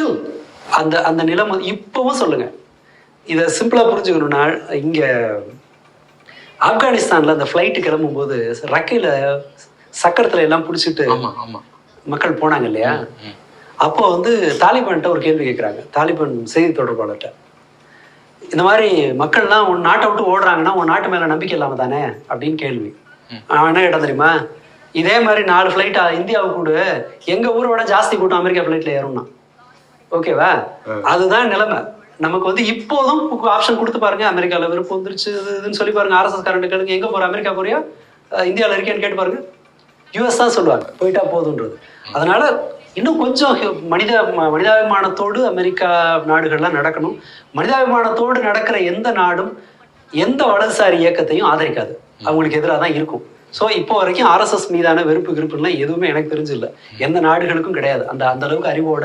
Still அந்த அந்த நிலைமை இப்பவும் சொல்லுங்க. இதை சிம்பிளா புரிஞ்சுக்கணும்னா இங்க ஆப்கானிஸ்தான்ல அந்த ஃப்ளைட்டு கிளம்பும்போது ரக்கையில சக்கரத்துல எல்லாம் பிடிச்சிட்டு மக்கள் போனாங்க இல்லையா. அப்போ வந்து தாலிபான்கிட்ட ஒரு கேள்வி கேட்குறாங்க தாலிபான் செய்தி தொடர்பாளர்கிட்ட இந்த மாதிரி மக்கள்லாம் உன் நாட்டை விட்டு ஓடுறாங்கன்னா உன் நாட்டு மேல நம்பிக்கை இல்லாம தானே? அப்படின்னு கேள்வி. என்ன கேட்டான் தெரியுமா? இதே மாதிரி நாலு ஃப்ளைட் இந்தியாவுக்கு கூட. எங்க ஊரை விட ஜாஸ்தி கூட்டம் அமெரிக்கா ஃப்ளைட்ல ஏறும்னா. ஓகேவா? அதுதான் நிலைமை. நமக்கு வந்து இப்போதும் ஆப்ஷன் கொடுத்து பாருங்க. அமெரிக்கால விருப்பம் வந்துருச்சு இது இதுன்னு சொல்லி பாருங்க. ஆர்எஸ்எஸ் காரண்ட் கேளுங்க. எங்க போற? அமெரிக்கா போறியா? அஹ் இந்தியால இருக்கேன்னு கேட்டு பாருங்க. யூஎஸ் தான் சொல்லுவாங்க. போயிட்டா போதுன்றது. அதனால இன்னும் கொஞ்சம் மனித மனிதாபிமானத்தோடு அமெரிக்கா நாடுகள்லாம் நடக்கணும். மனிதாபிமானத்தோடு நடக்கிற எந்த நாடும் எந்த வலதுசாரி இயக்கத்தையும் ஆதரிக்காது. அவங்களுக்கு எதிராக தான் இருக்கும். ஸோ இப்போ வரைக்கும் ஆர்எஸ்எஸ் மீதான வெறுப்பு கிருப்புலாம் எதுவுமே எனக்கு தெரிஞ்சு இல்லை எந்த நாடுகளுக்கும் கிடையாது. அந்த அந்த அளவுக்கு அறிவோட